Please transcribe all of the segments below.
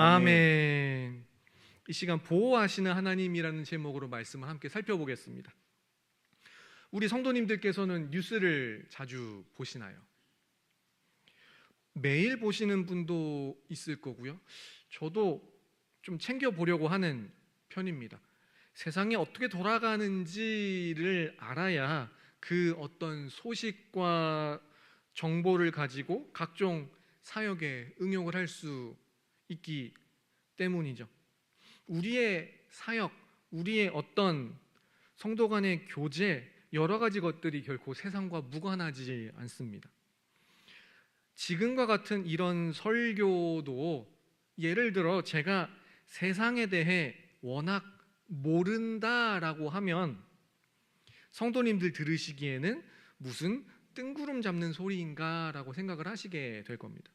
아멘. 이 시간 보호하시는 하나님이라는 제목으로 말씀을 함께 살펴보겠습니다. 우리 성도님들께서는 뉴스를 자주 보시나요? 매일 보시는 분도 있을 거고요. 저도 좀 챙겨 보려고 하는 편입니다. 세상이 어떻게 돌아가는지를 알아야 그 어떤 소식과 정보를 가지고 각종 사역에 응용을 할 수 있기 때문이죠. 우리의 사역, 우리의 어떤 성도 간의 교제, 여러 가지 것들이 결코 세상과 무관하지 않습니다. 지금과 같은 이런 설교도 예를 들어 제가 세상에 대해 워낙 모른다라고 하면 성도님들 들으시기에는 무슨 뜬구름 잡는 소리인가라고 생각을 하시게 될 겁니다.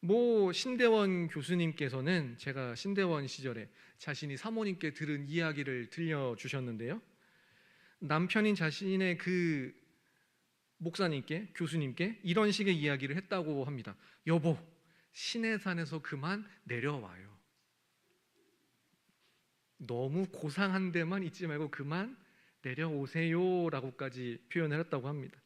모 신대원 교수님께서는 제가 신대원 시절에 자신이 사모님께 들은 이야기를 들려 주셨는데요. 남편인 자신의 그 목사님께 교수님께 이런 식의 이야기를 했다고 합니다. 여보, 시내산에서 그만 내려와요. 너무 고상한 데만 있지 말고 그만 내려오세요라고까지 표현을 했다고 합니다.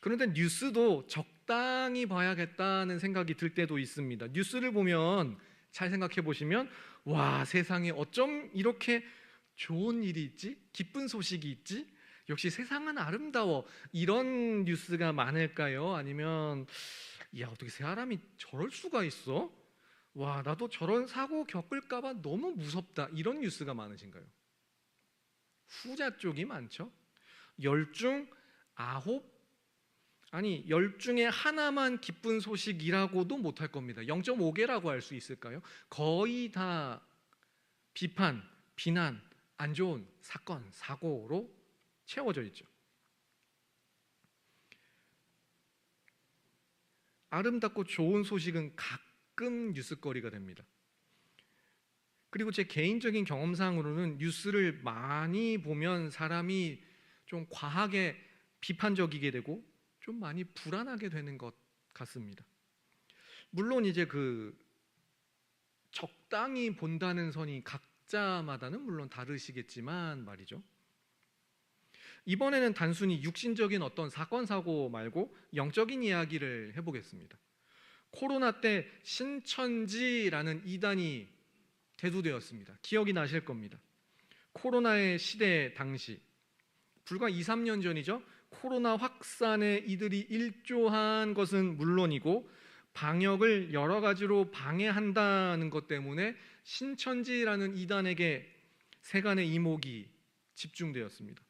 그런데 뉴스도 적 당히 봐야겠다는 생각이 들 때도 있습니다. 뉴스를 보면 잘 생각해 보시면 와 세상에 어쩜 이렇게 좋은 일이 있지? 기쁜 소식이 있지? 역시 세상은 아름다워. 이런 뉴스가 많을까요? 아니면 야 어떻게 사람이 저럴 수가 있어? 와 나도 저런 사고 겪을까봐 너무 무섭다. 이런 뉴스가 많으신가요? 후자 쪽이 많죠. 열중 아홉 아니 열 중에 하나만 기쁜 소식이라고도 못할 겁니다. 0.5개라고 할 수 있을까요? 거의 다 비판, 비난, 안 좋은 사건, 사고로 채워져 있죠. 아름답고 좋은 소식은 가끔 뉴스거리가 됩니다. 그리고 제 개인적인 경험상으로는 뉴스를 많이 보면 사람이 좀 과하게 비판적이게 되고 좀 많이 불안하게 되는 것 같습니다. 물론 이제 그 적당히 본다는 선이 각자마다는 물론 다르시겠지만 말이죠. 이번에는 단순히 육신적인 어떤 사건 사고 말고 영적인 이야기를 해보겠습니다. 코로나 때 신천지라는 이단이 대두되었습니다. 기억이 나실 겁니다. 코로나의 시대 당시 불과 2, 3년 전이죠. 코로나 확산에 이들이 일조한 것은 물론이고 방역을 여러 가지로 방해한다는 것 때문에 신천지라는 이단에게 세간의 이목이 집중되었습니다.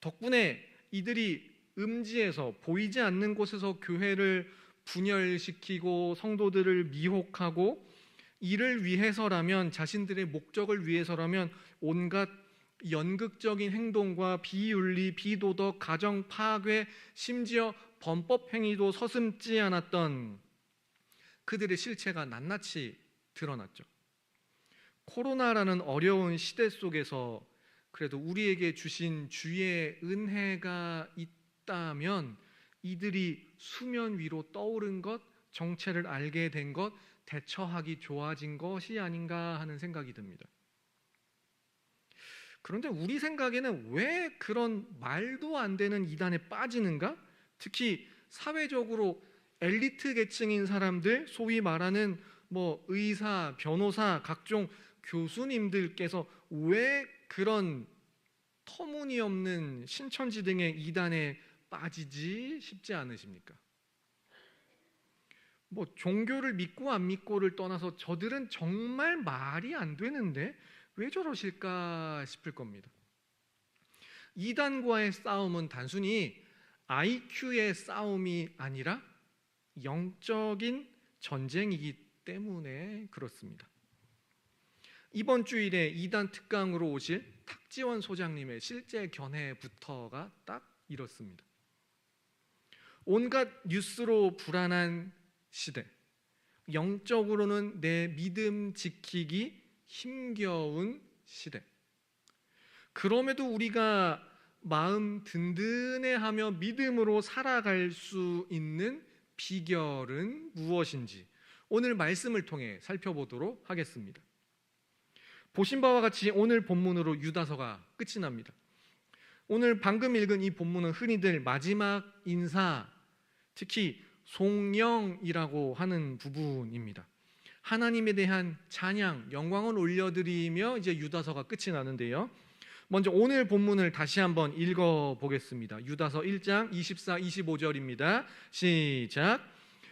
덕분에 이들이 음지에서 보이지 않는 곳에서 교회를 분열시키고 성도들을 미혹하고 이를 위해서라면 자신들의 목적을 위해서라면 온갖 연극적인 행동과 비윤리, 비도덕, 가정 파괴, 심지어 범법 행위도 서슴지 않았던 그들의 실체가 낱낱이 드러났죠. 코로나라는 어려운 시대 속에서 그래도 우리에게 주신 주의 은혜가 있다면 이들이 수면 위로 떠오른 것, 정체를 알게 된 것, 대처하기 좋아진 것이 아닌가 하는 생각이 듭니다. 그런데 우리 생각에는 왜 그런 말도 안 되는 이단에 빠지는가? 특히 사회적으로 엘리트 계층인 사람들, 소위 말하는 뭐 의사, 변호사, 각종 교수님들께서 왜 그런 터무니없는 신천지 등의 이단에 빠지지 싶지 않으십니까? 뭐 종교를 믿고 안 믿고를 떠나서 저들은 정말 말이 안 되는데 왜 저러실까 싶을 겁니다. 이단과의 싸움은 단순히 IQ의 싸움이 아니라 영적인 전쟁이기 때문에 그렇습니다. 이번 주일에 이단 특강으로 오실 탁지원 소장님의 실제 견해부터가 딱 이렇습니다. 온갖 뉴스로 불안한 시대, 영적으로는 내 믿음 지키기 힘겨운 시대. 그럼에도 우리가 마음 든든해하며 믿음으로 살아갈 수 있는 비결은 무엇인지, 오늘 말씀을 통해 살펴보도록 하겠습니다. 보신 바와 같이 오늘 본문으로 유다서가 끝이 납니다. 오늘 방금 읽은 이 본문은 흔히들 마지막 인사, 특히 송영이라고 하는 부분입니다. 하나님에 대한 찬양, 영광을 올려드리며 이제 유다서가 끝이 나는데요. 먼저 오늘 본문을 다시 한번 읽어 보겠습니다. 유다서 1장 24, 25절입니다. 시작.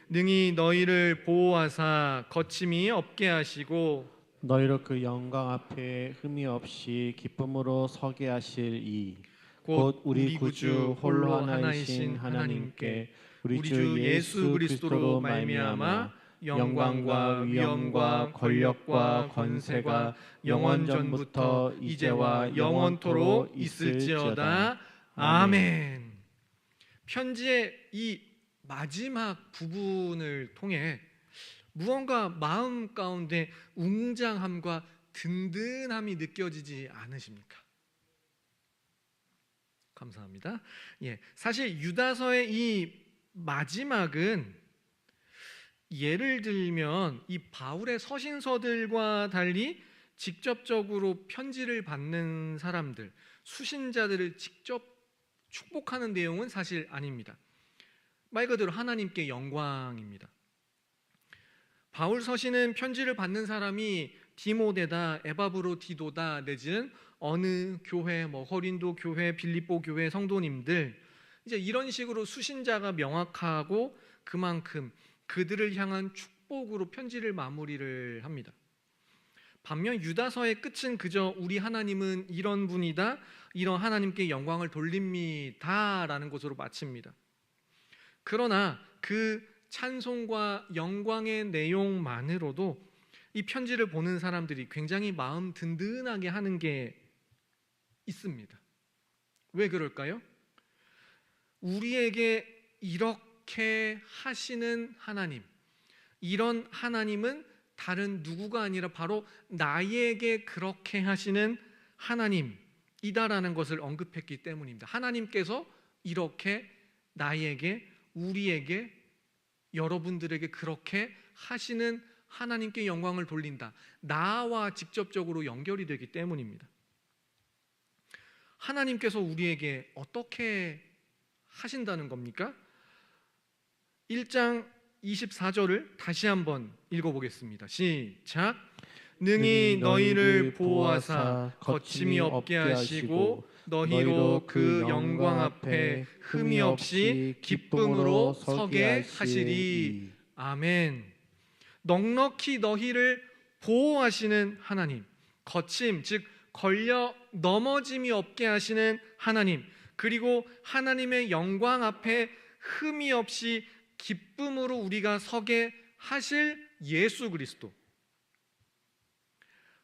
능히 너희를 보호하사 거침이 없게 하시고 너희로 그 영광 앞에 흠이 없이 기쁨으로 서게 하실 이 곧 우리 구주 홀로 하나이신 하나님께 우리 주 예수 그리스도로 말미암아 영광과 위엄과 권력과 권세가 영원 전부터 이제와 영원토록 있을지어다 아멘. 편지의 이 마지막 부분을 통해 무언가 마음 가운데 웅장함과 든든함이 느껴지지 않으십니까? 감사합니다. 예, 사실 유다서의 이 마지막은 예를 들면 이 바울의 서신서들과 달리 직접적으로 편지를 받는 사람들, 수신자들을 직접 축복하는 내용은 사실 아닙니다. 말 그대로 하나님께 영광입니다. 바울 서신은 편지를 받는 사람이 디모데다, 에바브로 디도다 내지는 어느 교회, 뭐 허린도 교회, 빌립보 교회 성도님들 이제 이런 식으로 수신자가 명확하고 그만큼 그들을 향한 축복으로 편지를 마무리를 합니다. 반면 유다서의 끝은 그저 우리 하나님은 이런 분이다, 이런 하나님께 영광을 돌립니다라는 것으로 마칩니다. 그러나 그 찬송과 영광의 내용만으로도 이 편지를 보는 사람들이 굉장히 마음 든든하게 하는 게 있습니다. 왜 그럴까요? 우리에게 이 렇게 하시는 하나님, 이런 하나님은 다른 누구가 아니라 바로 나에게 그렇게 하시는 하나님이다라는 것을 언급했기 때문입니다. 하나님께서 이렇게 나에게, 우리에게, 여러분들에게 그렇게 하시는 하나님께 영광을 돌린다. 나와 직접적으로 연결이 되기 때문입니다. 하나님께서 우리에게 어떻게 하신다는 겁니까? 1장 24절을 다시 한번 읽어보겠습니다. 시작. 능히 너희를 보호하사 거침이 없게 하시고 너희로 그 영광 앞에 흠이 없이 기쁨으로 서게 하시리. 아멘. 넉넉히 너희를 보호하시는 하나님, 거침 즉 걸려 넘어짐이 없게 하시는 하나님, 그리고 하나님의 영광 앞에 흠이 없이 기쁨으로 우리가 서게 하실 예수 그리스도.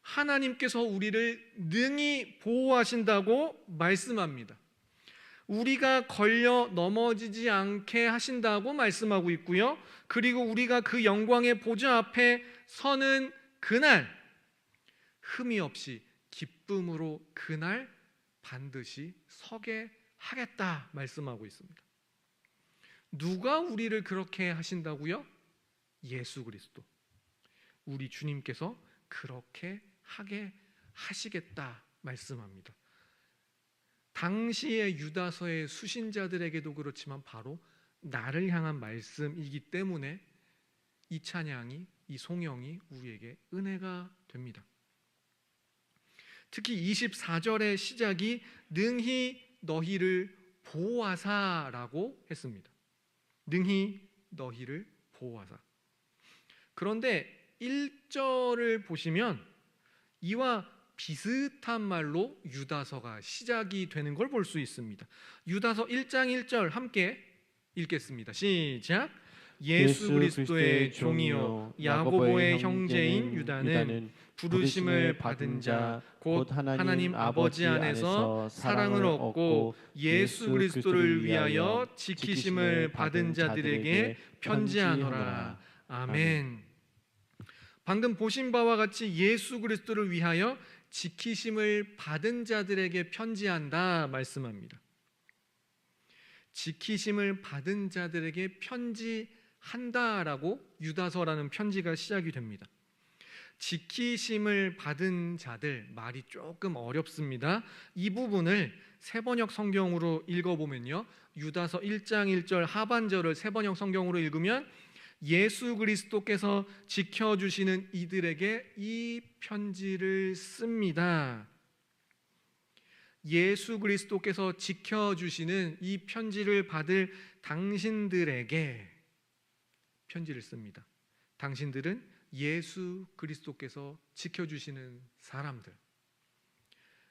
하나님께서 우리를 능히 보호하신다고 말씀합니다. 우리가 걸려 넘어지지 않게 하신다고 말씀하고 있고요. 그리고 우리가 그 영광의 보좌 앞에 서는 그날 흠이 없이 기쁨으로 그날 반드시 서게 하겠다 말씀하고 있습니다. 누가 우리를 그렇게 하신다고요? 예수 그리스도. 우리 주님께서 그렇게 하게 하시겠다 말씀합니다. 당시의 유다서의 수신자들에게도 그렇지만 바로 나를 향한 말씀이기 때문에 이 찬양이 이 송영이 우리에게 은혜가 됩니다. 특히 24절의 시작이 능히 너희를 보호하사라고 했습니다. 능히 너희를 보호하사. 그런데 1절을 보시면 이와 비슷한 말로 유다서가 시작이 되는 걸 볼 수 있습니다. 유다서 1장 1절 함께 읽겠습니다. 시작. 예수 그리스도의 종이요 야고보의 형제인 유다는 부르심을 받은 자 곧 하나님 아버지 안에서 사랑을 얻고 예수 그리스도를 위하여 지키심을 받은 자들에게 편지하노라. 아멘. 방금 보신 바와 같이 예수 그리스도를 위하여 지키심을 받은 자들에게 편지한다 말씀합니다. 지키심을 받은 자들에게 한다라고 유다서라는 편지가 시작이 됩니다. 지키심을 받은 자들 말이 조금 어렵습니다. 이 부분을 세번역 성경으로 읽어보면요. 유다서 1장 1절 하반절을 세번역 성경으로 읽으면 예수 그리스도께서 지켜주시는 이들에게 이 편지를 씁니다. 예수 그리스도께서 지켜주시는 이 편지를 받을 당신들에게 편지를 씁니다. 당신들은 예수 그리스도께서 지켜주시는 사람들.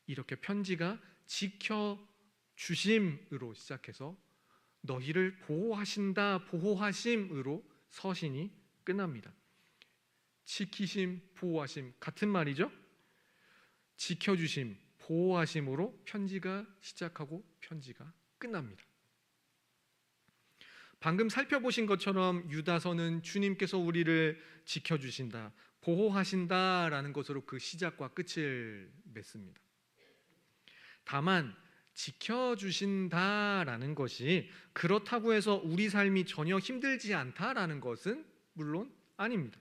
이렇게 편지가 지켜주심으로 시작해서 너희를 보호하신다, 보호하심으로 서신이 끝납니다. 지키심, 보호하심 같은 말이죠. 지켜주심, 보호하심으로 편지가 시작하고 편지가 끝납니다. 방금 살펴보신 것처럼 유다서는 주님께서 우리를 지켜주신다, 보호하신다라는 것으로 그 시작과 끝을 맺습니다. 다만 지켜주신다라는 것이 그렇다고 해서 우리 삶이 전혀 힘들지 않다라는 것은 물론 아닙니다.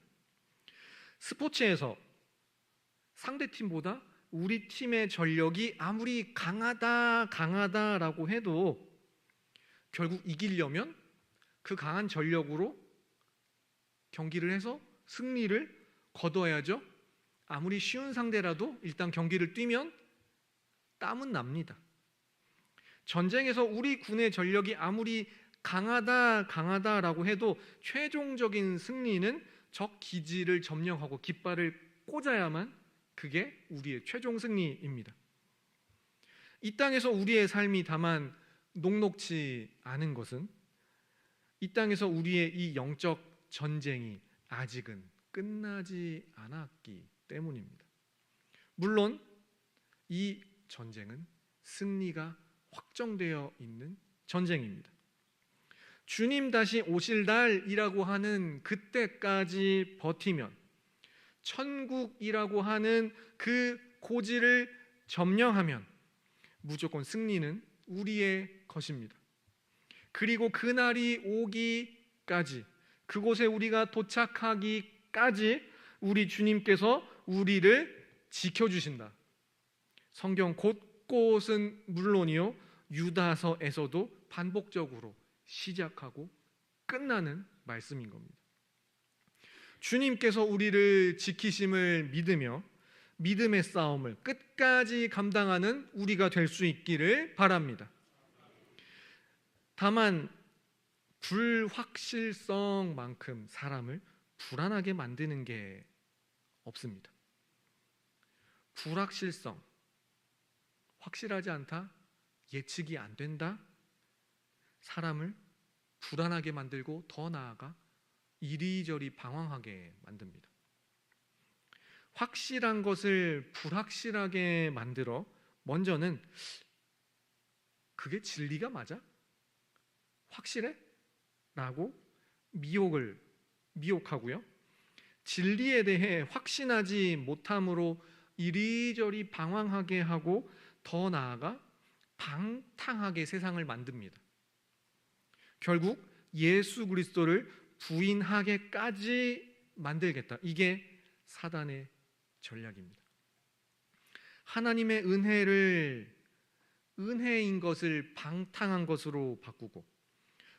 스포츠에서 상대 팀보다 우리 팀의 전력이 아무리 강하다 강하다라고 해도 결국 이기려면 그 강한 전력으로 경기를 해서 승리를 거둬야죠. 아무리 쉬운 상대라도 일단 경기를 뛰면 땀은 납니다. 전쟁에서 우리 군의 전력이 아무리 강하다 강하다라고 해도 최종적인 승리는 적 기지를 점령하고 깃발을 꽂아야만 그게 우리의 최종 승리입니다. 이 땅에서 우리의 삶이 다만 녹록지 않은 것은 이 땅에서 우리의 이 영적 전쟁이 아직은 끝나지 않았기 때문입니다. 물론 이 전쟁은 승리가 확정되어 있는 전쟁입니다. 주님 다시 오실 날이라고 하는 그때까지 버티면 천국이라고 하는 그 고지를 점령하면 무조건 승리는 우리의 것입니다. 그리고 그날이 오기까지 그곳에 우리가 도착하기까지 우리 주님께서 우리를 지켜주신다. 성경 곳곳은 물론이요 유다서에서도 반복적으로 시작하고 끝나는 말씀인 겁니다. 주님께서 우리를 지키심을 믿으며 믿음의 싸움을 끝까지 감당하는 우리가 될 수 있기를 바랍니다. 다만 불확실성만큼 사람을 불안하게 만드는 게 없습니다. 불확실성, 확실하지 않다, 예측이 안 된다, 사람을 불안하게 만들고 더 나아가 이리저리 방황하게 만듭니다. 확실한 것을 불확실하게 만들어 먼저는 그게 진리가 맞아? 확실해? 라고 미혹을 미혹하고요. 진리에 대해 확신하지 못함으로 이리저리 방황하게 하고 더 나아가 방탕하게 세상을 만듭니다. 결국 예수 그리스도를 부인하게까지 만들겠다. 이게 사단의 전략입니다. 하나님의 은혜를 은혜인 것을 방탕한 것으로 바꾸고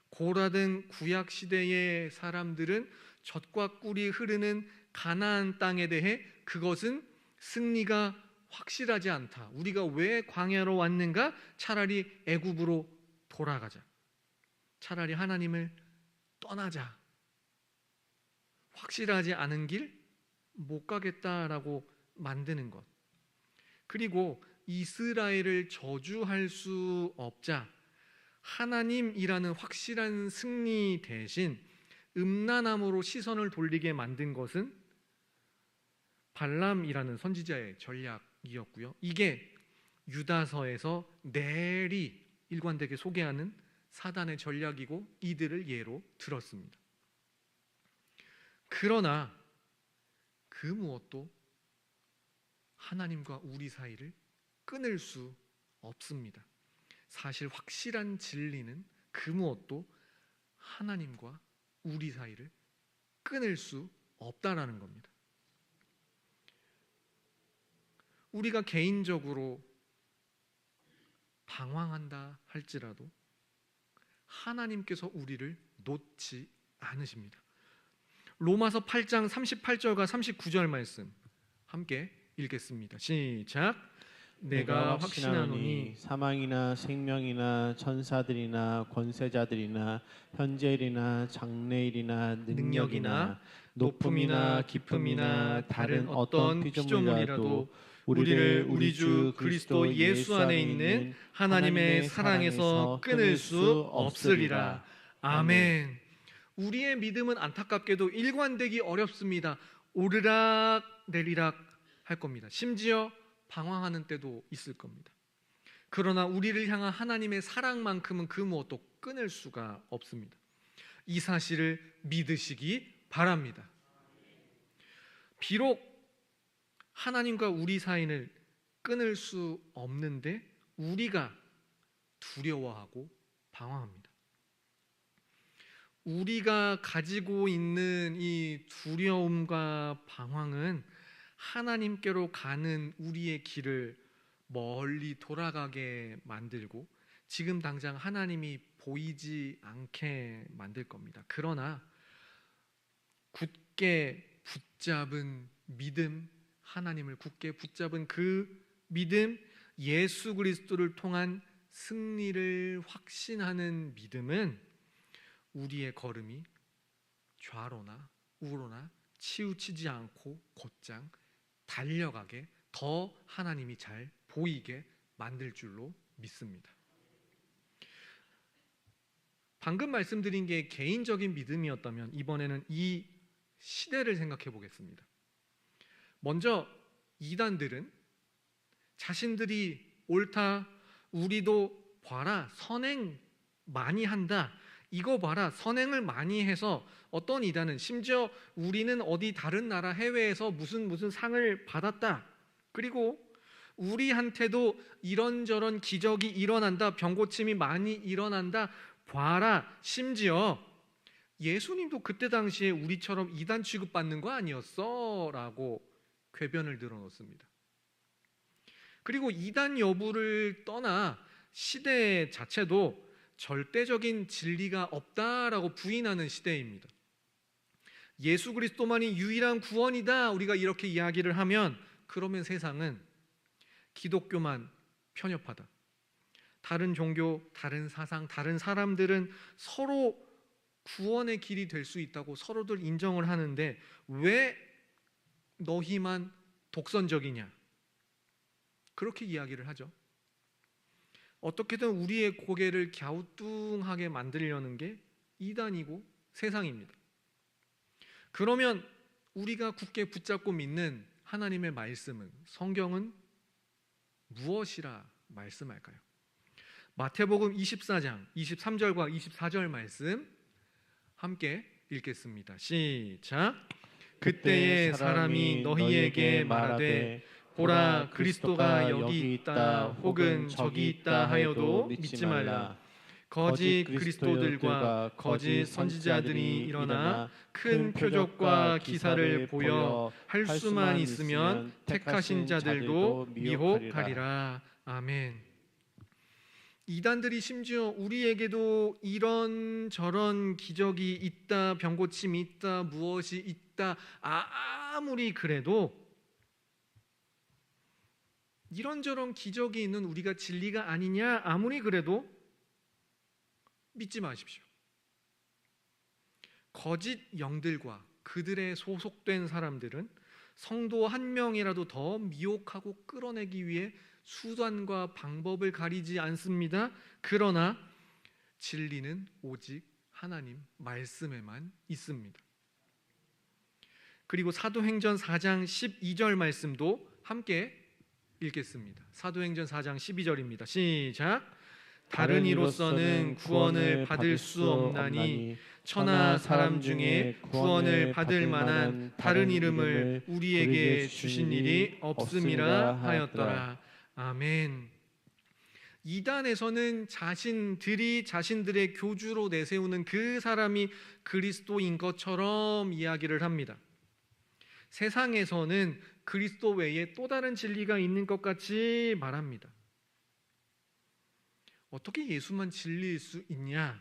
고라든 구약 시대의 사람들은 젖과 꿀이 흐르는 가나안 땅에 대해 그것은 승리가 확실하지 않다. 우리가 왜 광야로 왔는가? 차라리 애굽으로 돌아가자. 차라리 하나님을 떠나자. 확실하지 않은 길 못 가겠다라고 만드는 것. 그리고 이스라엘을 저주할 수 없자 하나님이라는 확실한 승리 대신 음란함으로 시선을 돌리게 만든 것은 발람이라는 선지자의 전략이었고요. 이게 유다서에서 내리 일관되게 소개하는 사단의 전략이고 이들을 예로 들었습니다. 그러나 그 무엇도 하나님과 우리 사이를 끊을 수 없습니다. 사실 확실한 진리는 그 무엇도 하나님과 우리 사이를 끊을 수 없다라는 겁니다. 우리가 개인적으로 방황한다 할지라도 하나님께서 우리를 놓지 않으십니다. 로마서 8장 38절과 39절 말씀 함께 읽겠습니다. 시작. 내가 확신하노니 사망이나 생명이나 천사들이나 권세자들이나 현재일이나 장래일이나 능력이나 높음이나 깊음이나 다른 어떤 피조물이라도 우리를 우리 주 그리스도 예수 안에 있는 하나님의 사랑에서 끊을 수 없으리라. 아멘. 우리의 믿음은 안타깝게도 일관되기 어렵습니다. 오르락 내리락 할 겁니다. 심지어 방황하는 때도 있을 겁니다. 그러나 우리를 향한 하나님의 사랑만큼은 그 무엇도 끊을 수가 없습니다. 이 사실을 믿으시기 바랍니다. 비록 하나님과 우리 사이를 끊을 수 없는데 우리가 두려워하고 방황합니다. 우리가 가지고 있는 이 두려움과 방황은 하나님께로 가는 우리의 길을 멀리 돌아가게 만들고 지금 당장 하나님이 보이지 않게 만들 겁니다. 그러나 굳게 붙잡은 믿음, 하나님을 굳게 붙잡은 그 믿음, 예수 그리스도를 통한 승리를 확신하는 믿음은 우리의 걸음이 좌로나 우로나 치우치지 않고 곧장 달려가게 더 하나님이 잘 보이게 만들 줄로 믿습니다. 방금 말씀드린 게 개인적인 믿음이었다면 이번에는 이 시대를 생각해 보겠습니다. 먼저 이단들은 자신들이 옳다, 우리도 봐라, 선행 많이 한다. 이거 봐라, 선행을 많이 해서 어떤 이단은 심지어 우리는 어디 다른 나라 해외에서 무슨 무슨 상을 받았다. 그리고 우리한테도 이런저런 기적이 일어난다. 병고침이 많이 일어난다. 봐라. 심지어 예수님도 그때 당시에 우리처럼 이단 취급받는 거 아니었어? 라고 궤변을 늘어놓습니다. 그리고 이단 여부를 떠나 시대 자체도 절대적인 진리가 없다라고 부인하는 시대입니다. 예수 그리스도만이 유일한 구원이다. 우리가 이렇게 이야기를 하면 그러면 세상은 기독교만 편협하다. 다른 종교, 다른 사상, 다른 사람들은 서로 구원의 길이 될 수 있다고 서로들 인정을 하는데 왜 너희만 독선적이냐? 그렇게 이야기를 하죠. 어떻게든 우리의 고개를 갸우뚱하게 만들려는 게 이단이고 세상입니다. 그러면 우리가 굳게 붙잡고 믿는 하나님의 말씀은 성경은 무엇이라 말씀할까요? 마태복음 24장 23절과 24절 말씀 함께 읽겠습니다. 시작. 그때에 사람이 너희에게 말하되 보라 그리스도가 여기 있다 혹은 저기 있다 하여도 믿지 말라. 거짓 그리스도들과 거짓 선지자들이 일어나 큰 표적과 기사를 보여 할 수만 있으면 택하신 자들도 미혹하리라. 아멘. 이단들이 심지어 우리에게도 이런 저런 기적이 있다, 병고침이 있다, 무엇이 있다, 아무리 그래도 이런저런 기적이 있는 우리가 진리가 아니냐, 아무리 그래도 믿지 마십시오. 거짓 영들과 그들의 소속된 사람들은 성도 한 명이라도 더 미혹하고 끌어내기 위해 수단과 방법을 가리지 않습니다. 그러나 진리는 오직 하나님 말씀에만 있습니다. 그리고 사도행전 4장 12절 말씀도 함께 읽겠습니다. 사도행전 4장 12절입니다. 시작. 다른 이로서는 구원을 받을 수 없나니 천하 사람 중에 구원을 받을 만한 다른 이름을 우리에게 주신 일이 없음이라 하였더라. 아멘. 이단에서는 자신들이 자신들의 교주로 내세우는 그 사람이 그리스도인 것처럼 이야기를 합니다. 세상에서는 그리스도 외에 또 다른 진리가 있는 것 같이 말합니다. 어떻게 예수만 진리일 수 있냐?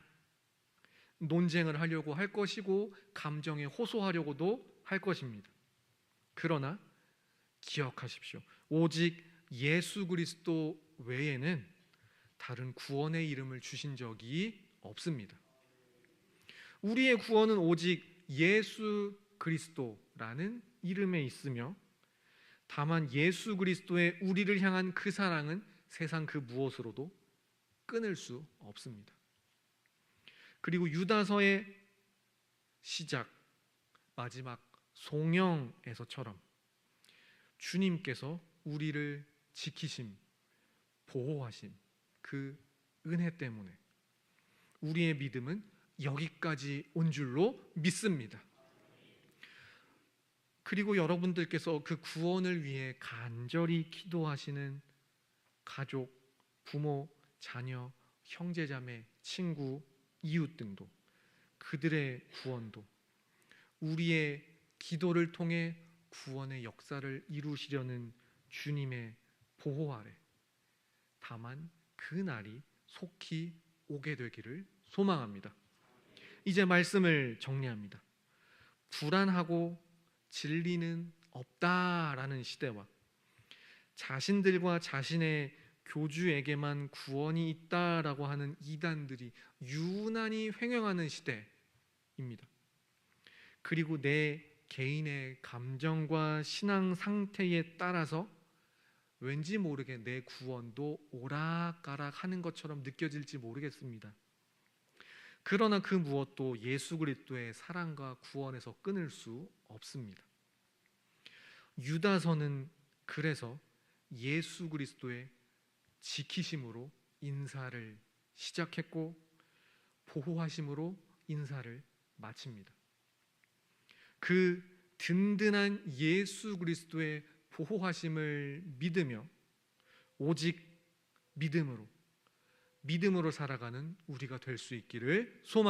논쟁을 하려고 할 것이고 감정에 호소하려고도 할 것입니다. 그러나 기억하십시오. 오직 예수 그리스도 외에는 다른 구원의 이름을 주신 적이 없습니다. 우리의 구원은 오직 예수 그리스도라는 이름에 있으며 다만 예수 그리스도의 우리를 향한 그 사랑은 세상 그 무엇으로도 끊을 수 없습니다. 그리고 유다서의 시작 마지막 송영에서처럼 주님께서 우리를 지키심, 보호하심 그 은혜 때문에 우리의 믿음은 여기까지 온 줄로 믿습니다. 그리고 여러분들께서 그 구원을 위해 간절히 기도하시는 가족, 부모, 자녀, 형제자매, 친구, 이웃 등도 그들의 구원도 우리의 기도를 통해 구원의 역사를 이루시려는 주님의 보호 아래 다만 그 날이 속히 오게 되기를 소망합니다. 이제 말씀을 정리합니다. 불안하고 진리는 없다라는 시대와 자신들과 자신의 교주에게만 구원이 있다라고 하는 이단들이 유난히 횡행하는 시대입니다. 그리고 내 개인의 감정과 신앙 상태에 따라서 왠지 모르게 내 구원도 오락가락 하는 것처럼 느껴질지 모르겠습니다. 그러나 그 무엇도 예수 그리스도의 사랑과 구원에서 끊을 수 없습니다. 유다서는 그래서 예수 그리스도의 지키심으로 인사를 시작했고 보호하심으로 인사를 마칩니다. 그 든든한 예수 그리스도의 보호하심을 믿으며 오직 믿음으로 믿음으로 살아가는 우리가 될 수 있기를 소망합니다.